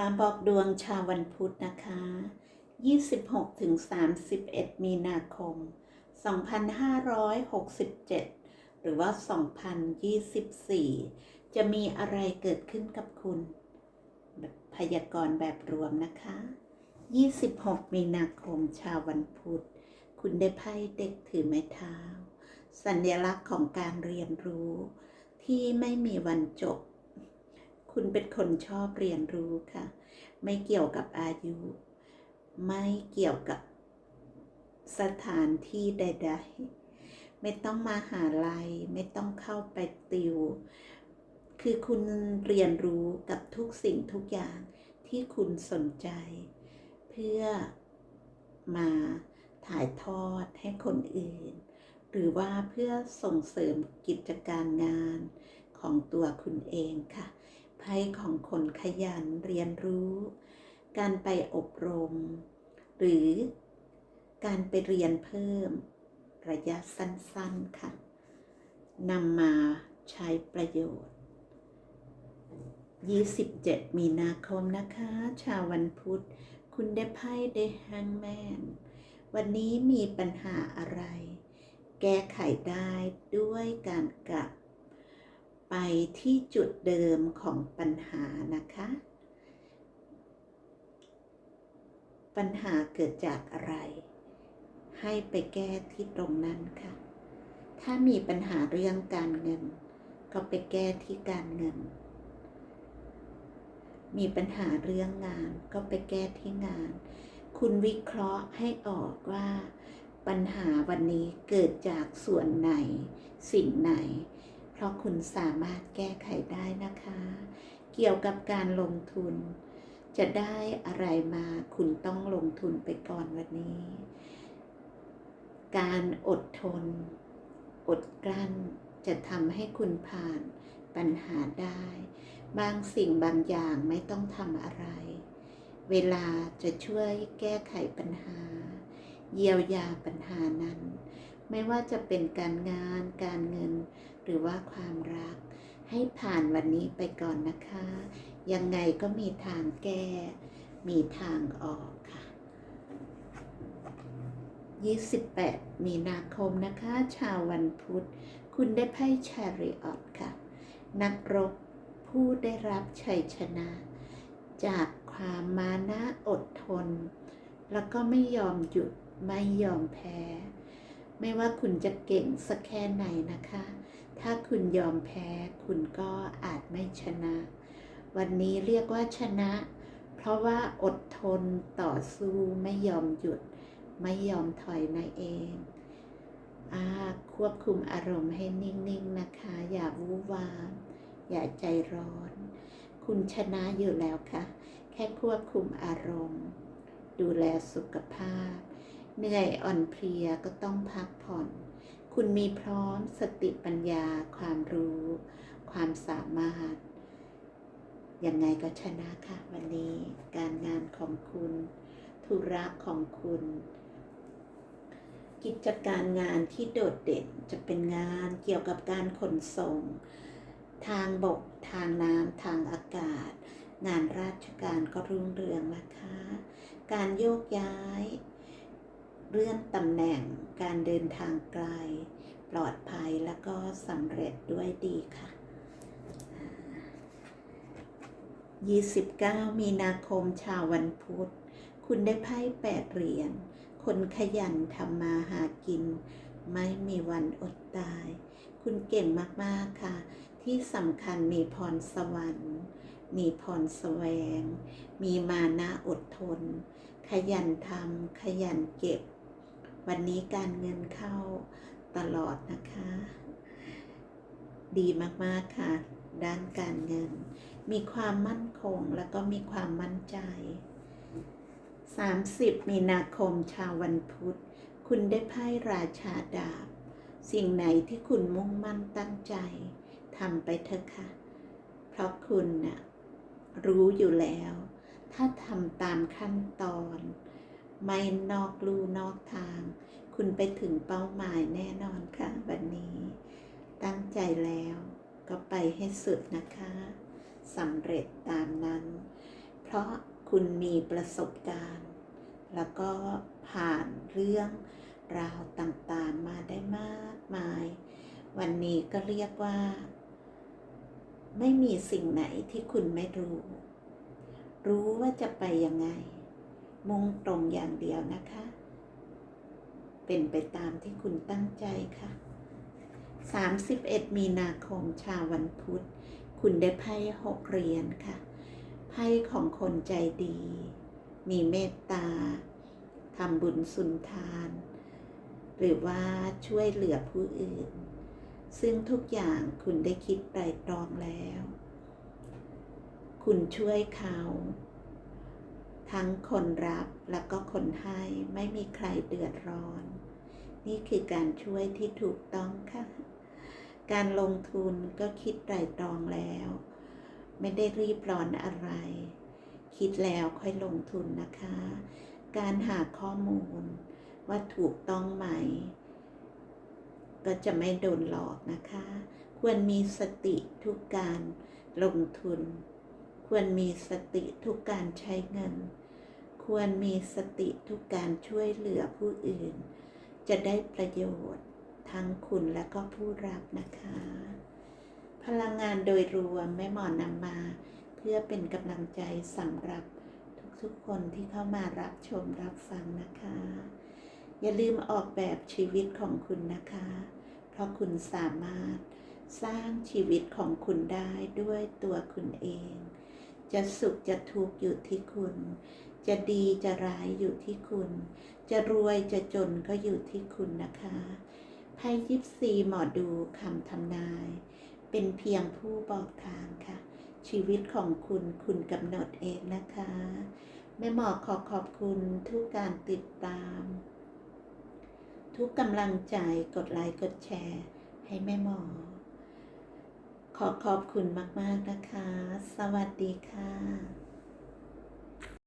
มาบอกดวงชาววันพุธนะคะ 26ถึง31 มีนาคม 2567 หรือว่า 2024 จะมีอะไรเกิดขึ้นกับคุณพยากรณ์แบบรวมนะคะ 26 มีนาคมชาววันพุธ คุณได้ไพ่เด็กถือไม้เท้า สัญลักษณ์ของการเรียนรู้ที่ไม่มีวันจบ คุณเป็นคนชอบเรียนรู้ค่ะ ไม่เกี่ยวกับอายุ ไม่เกี่ยวกับสถานที่ใด ๆ ไม่ต้องมาหาลัย ไม่ต้องเข้าไปติว คือคุณเรียนรู้กับทุกสิ่งทุกอย่างที่คุณสนใจ เพื่อมาถ่ายทอดให้คนอื่น หรือว่าเพื่อส่งเสริมกิจการงานของตัวคุณเองค่ะ ไพ่ของคนขยันเรียนรู้ การไปอบรม หรือการไปเรียนเพิ่ม ระยะสั้นๆค่ะนำมาใช้ประโยชน์ 27 มีนาคมนะคะ ชาววันพุธ คุณได้ไพ่ได้แฮงแมน วันนี้มีปัญหาอะไร แก้ไขได้ด้วยการกลับ ไปที่จุดเดิมของปัญหานะคะ ปัญหาเกิดจากอะไร ให้ไปแก้ที่ตรงนั้นค่ะ ถ้ามีปัญหาเรื่องการเงิน ก็ไปแก้ที่การเงิน มีปัญหาเรื่องงานก็ไปแก้ที่งาน คุณวิเคราะห์ให้ออกว่าปัญหาวันนี้เกิดจากส่วนไหน สิ่งไหน เพราะคุณสามารถแก้ไขได้นะคะ เกี่ยวกับการลงทุน จะได้อะไรมาคุณต้องลงทุนไปก่อนวันนี้ การอดทน อดกลั้นจะทำให้คุณผ่านปัญหาได้ บางสิ่งบางอย่างไม่ต้องทำอะไร เวลาจะช่วยแก้ไขปัญหา เยียวยาปัญหานั้น ไม่ว่าจะเป็นการงานการเงิน หรือว่าความรัก ให้ผ่านวันนี้ไปก่อนนะคะ ยังไงก็มีทางแก้ มีทางออกค่ะ 28 มีนาคมนะคะ ชาววันพุธ คุณได้ไพ่ชาริออตค่ะ นักรบผู้ได้รับชัยชนะ จากความมานะอดทน แล้วก็ไม่ยอมหยุดไม่ยอมแพ้ ไม่ว่าคุณจะเก่งสักแค่ไหนนะคะ ถ้าคุณยอมแพ้คุณก็อาจไม่ชนะ วันนี้เรียกว่าชนะ เพราะว่าอดทนต่อสู้ไม่ยอมหยุด ไม่ยอมถอยนั่นเองอควบคุมอารมณ์ให้นิ่งๆนะคะ อย่าวู่วาม อย่าใจร้อน คุณชนะอยู่แล้วค่ะ แค่ควบคุมอารมณ์ ดูแลสุขภาพ เหนื่อยอ่อนเพลียก็ต้องพักผ่อน คุณมีพร้อมสติปัญญา ความรู้ ความสามารถ ยังไงก็ชนะค่ะ วันนี้การงานของคุณ ธุระของคุณ กิจการงานที่โดดเด่นจะเป็นงานเกี่ยวกับการขนส่ง ทางบก ทางน้ำทางอากาศ งานราชการก็รุ่งเรืองนะคะ การโยกย้าย เลื่อนตำแหน่งการเดินทางไกล ปลอดภัยแล้วก็สำเร็จด้วยดีค่ะ 29 มีนาคมชาววันพุธ คุณได้ไพ่แปดเหรียญ คนขยันทำมาหากิน ไม่มีวันอดตาย คุณเก่งมาก ๆ ค่ะ ที่สำคัญมีพรสวรรค์ มีพรแสวง มีมานะอดทน ขยันทำขยันเก็บ วันนี้การเงินเข้าตลอดนะคะ ดีมากๆค่ะ ด้านการเงิน มีความมั่นคงแล้วก็มีความมั่นใจ 30 มีนาคมชาววันพุธ คุณได้ไพ่ราชาดาบ สิ่งไหนที่คุณมุ่งมั่นตั้งใจทำไปเถอะค่ะ เพราะคุณน่ะรู้อยู่แล้ว ถ้าทำตามขั้นตอน ไม่นอกลู่นอกทาง คุณไปถึงเป้าหมายแน่นอนค่ะ วันนี้ ตั้งใจแล้วก็ไปให้สุดนะคะสำเร็จตามนั้น เพราะคุณมีประสบการณ์ แล้วก็ผ่านเรื่องราวต่างๆมาได้มากมาย วันนี้ก็เรียกว่า ไม่มีสิ่งไหนที่คุณไม่รู้ รู้ว่าจะไปยังไง มุ่งตรงอย่างเดียวนะคะ เป็นไปตามที่คุณตั้งใจค่ะ 31 มีนาคมชาววันพุธ คุณได้ไพ่หกเหรียญค่ะ ไพ่ของคนใจดี มีเมตตาทำบุญสุนทาน หรือว่าช่วยเหลือผู้อื่น ซึ่งทุกอย่างคุณได้คิดไตรตรองแล้ว คุณช่วยเขา ทั้งคนรับและก็คนให้ไม่มีใครเดือดร้อน นี่คือการช่วยที่ถูกต้องค่ะ การลงทุนก็คิดไตรตรองแล้ว ไม่ได้รีบร้อนอะไร คิดแล้วค่อยลงทุนนะคะ การหาข้อมูลว่าถูกต้องไหม ก็จะไม่โดนหลอกนะคะ ควรมีสติทุกการลงทุน ควรมีสติทุกการใช้เงิน ควรมีสติทุกการช่วยเหลือผู้อื่น จะได้ประโยชน์ทั้งคุณและก็ผู้รับนะคะ พลังงานโดยรวมแม่หมอนำมา เพื่อเป็นกำลังใจสำหรับทุกๆคนที่เข้ามารับชมรับฟังนะคะ อย่าลืมออกแบบชีวิตของคุณนะคะ เพราะคุณสามารถสร้างชีวิตของคุณได้ด้วยตัวคุณเอง จะสุขจะทุกข์อยู่ที่คุณ จะดีจะร้ายอยู่ที่คุณ จะรวยจะจนก็อยู่ที่คุณนะคะไพ่ยิปซีหมอดูคำทำนาย เป็นเพียงผู้บอกทางค่ะ ชีวิตของคุณคุณกำหนดเองนะคะ แม่หมอขอขอบคุณทุกการติดตาม ทุกกำลังใจกดไลค์กดแชร์ ให้แม่หมอ ขอขอบคุณมาก ๆ นะคะ สวัสดีค่ะ